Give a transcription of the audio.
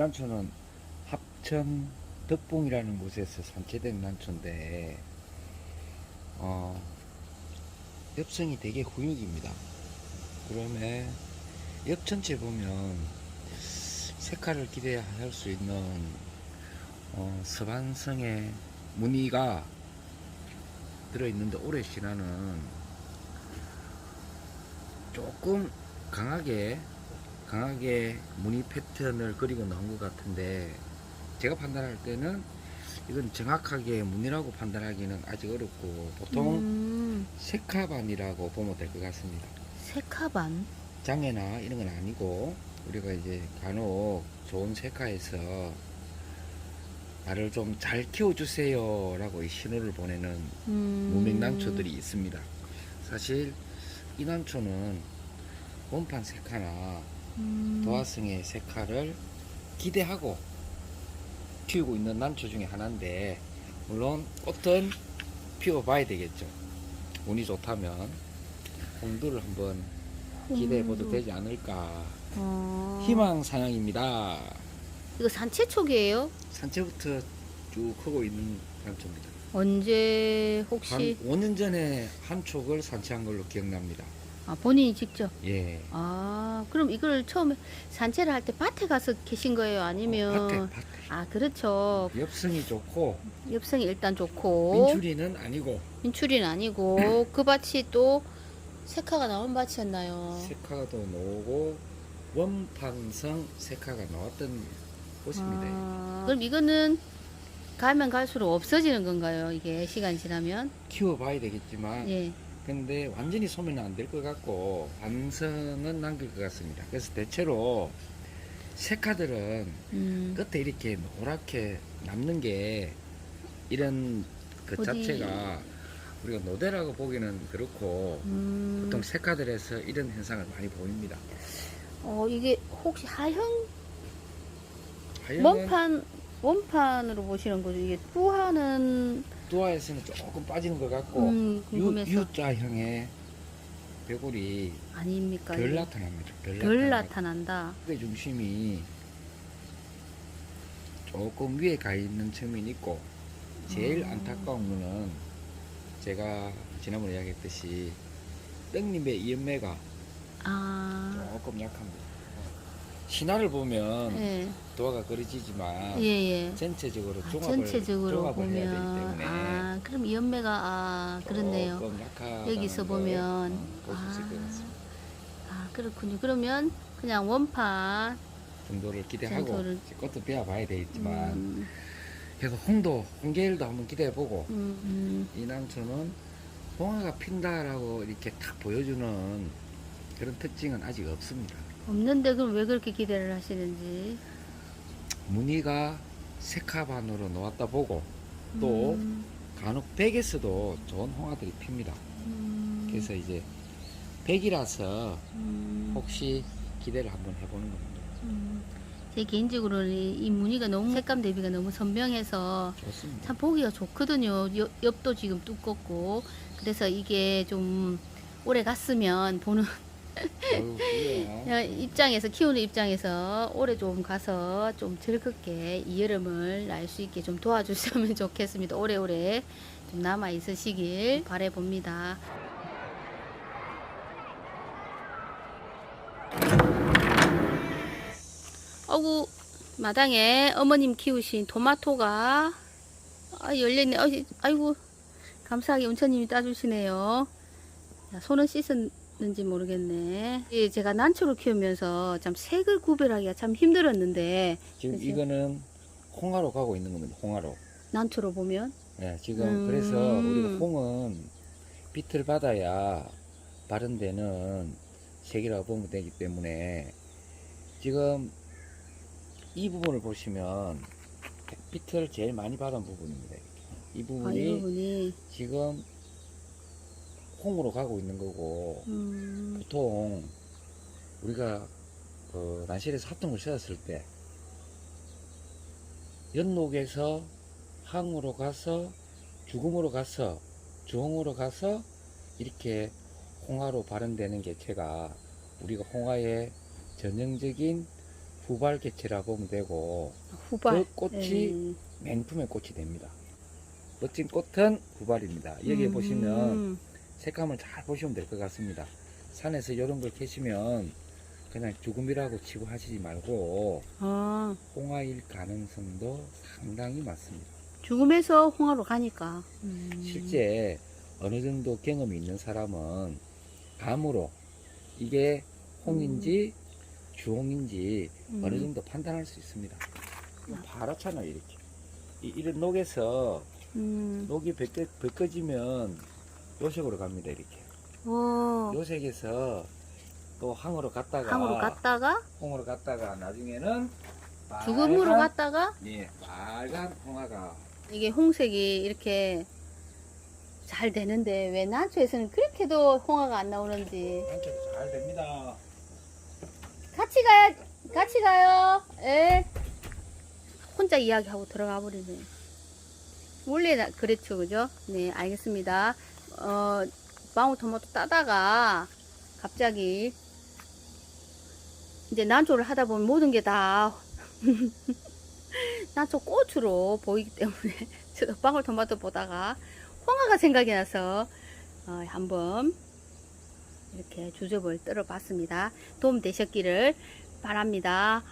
난초는 합천 덕봉이라는 곳에서 산채된 난초인데 어, 엽성이 되게 후육입니다. 그러면 엽 전체 보면 색깔을 기대할 수 있는 어, 서반성의 무늬가 들어있는데 올해 신화는 조금 강하게 강하게 무늬 패턴을 그리고 나온 것 같은데 제가 판단할 때는 이건 정확하게 무늬라고 판단하기는 아직 어렵고 보통 음, 색화반이라고 보면 될 것 같습니다. 색화반. 장애나 이런 건 아니고 우리가 이제 간혹 좋은 색화에서 나를 좀 잘 키워주세요 라고 이 신호를 보내는 음, 무명난초들이 있습니다. 사실 이 난초는 원판 색화나 음, 도화성의 색화를 기대하고 키우고 있는 난초 중에 하나인데 물론 꽃은 피워봐야 되겠죠. 운이 좋다면 홍두를 한번 기대해봐도. 되지 않을까 어, 희망 사냥입니다. 이거 산채촉이에요? 산채부터 쭉 크고 있는 난초입니다. 언제 한 혹시 5년 전에 한 촉을 산채한 걸로 기억납니다. 아, 본인이 직접? 예. 아, 그럼 이걸 처음에 산채를 할때 밭에 가서 계신 거예요? 아니면 어, 밭에, 밭에. 아, 그렇죠. 엽성이 좋고 엽성이 일단 좋고 민추리는 아니고 민출이는 아니고 그 밭이 또 색화가 나온 밭이었나요? 색화도 나오고 원판성 색화가 나왔던 꽃입니다. 아, 그럼 이거는 가면 갈수록 없어지는 건가요? 이게 시간 지나면? 키워봐야 되겠지만 예. 근데 완전히 소멸은 안 될 것 같고 반성은 남길 것 같습니다. 그래서 대체로 색화들은 음, 끝에 이렇게 노랗게 남는 게 이런 그 어디- 자체가 우리가 노대라고 보기는 그렇고 음, 보통 색화들에서 이런 현상을 많이 보입니다. 어, 이게 혹시 하형 하얀은 원판 원판으로 보시는 거죠? 이게 뿌하는 두화에서는 조금 빠지는 것 같고 음, 유, 궁금해서 U자형의 벽골이 아닙니까? 별 이게? 나타납니다. 별, 별 나타난다. 의 중심이 조금 위에 가 있는 측면이 있고 제일 어. 안타까운 거는 제가 지난번에 이야기했듯이 떡잎의 이연매가 아, 조금 약합니다. 신화를 보면 예, 도화가 그려지지만 예, 예. 전체적으로 아, 종합을 전체적으로 종합을 해야 되기 보면 때문에 아, 그럼 이 연매가 아, 그렇네요. 조금 약하다는 여기서 걸, 보면 어, 볼수 있을 것 아. 같습니다. 아, 그렇군요. 그러면 그냥 원판 정도를 기대하고 정도를- 이제 꽃도 배워봐야 되겠지만 음, 그래서 홍도 홍계일도 한번 기대해보고 음, 이 난초는 홍화가 핀다라고 이렇게 탁 보여주는 그런 특징은 아직 없습니다. 없는데 그럼 왜 그렇게 기대를 하시는지 무늬가 색화반으로 놓았다 보고 또 음, 간혹 백에서도 좋은 홍화들이 핍니다. 음, 그래서 이제 백이라서 음, 혹시 기대를 한번 해보는 겁니다. 음. 제 개인적으로는 이, 이 무늬가 너무 색감 대비가 너무 선명해서 좋습니다. 참 보기가 좋거든요. 옆, 옆도 지금 두껍고 그래서 이게 좀 오래 갔으면 보는. 입장에서 키우는 입장에서 올해 좀 가서 좀 즐겁게 이 여름을 날 수 있게 좀 도와주시면 좋겠습니다. 오래오래 좀 남아 있으시길 바래봅니다. 어구 마당에 어머님 키우신 토마토가 아, 열렸네. 어, 아이고 감사하게 운천님이 따주시네요. 자, 손은 씻 었는지 모르겠네. 예, 제가 난초를 키우면서 참 색을 구별하기가 참 힘들었는데 지금 그치? 이거는 홍화로 가고 있는 겁니다. 홍화로. 난초로 보면 네, 지금 음. 그래서 우리가 홍은 빛을 받아야 바른 데는 색이라고 보면 되기 때문에 지금 이 부분을 보시면 빛을 제일 많이 받은 부분입니다. 이 아, 부분이 이 부분이 지금 홍으로 가고 있는 거고 음, 보통 우리가 그 난실에서 합동을 씌웠을 때 연록에서 항으로 가서 죽음으로 가서 주홍으로 가서 이렇게 홍화로 발현되는 개체가 우리가 홍화의 전형적인 후발 개체라고 보면 되고 후발. 그 꽃이 예. 맹품의 꽃이 됩니다. 멋진 꽃은 후발입니다. 여기 음. 보시면 색감을 잘 보시면 될 것 같습니다. 산에서 이런 걸 캐시면 그냥 죽음이라고 치고 하시지 말고 아, 홍화일 가능성도 상당히 많습니다. 죽음에서 홍화로 가니까. 음. 실제 어느 정도 경험이 있는 사람은 감으로 이게 홍인지 주홍인지 음. 어느 정도 판단할 수 있습니다. 이거 파랗잖아요, 이렇게. 이, 이런 녹에서 음. 녹이 벗겨, 벗겨지면 요색으로 갑니다, 이렇게. 어, 요색에서 또 항으로 갔다가 항으로 갔다가 홍으로 갔다가 나중에는 죽음으로 갔다가 예, 빨간 홍화가 이게 홍색이 이렇게 잘 되는데 왜 난초에서는 그렇게도 홍화가 안 나오는지 한쪽이 잘 됩니다. 같이 가야 같이 가요. 예. 혼자 이야기하고 들어가 버리네. 원래 나- 그랬죠, 그죠? 네, 알겠습니다. 어, 방울토마토 따다가 갑자기 이제 난초를 하다 보면 모든 게 다 난초 꽃으로 보이기 때문에 저도 방울토마토 보다가 홍화가 생각이 나서 어, 한번 이렇게 주접을 떨어 봤습니다. 도움 되셨기를 바랍니다.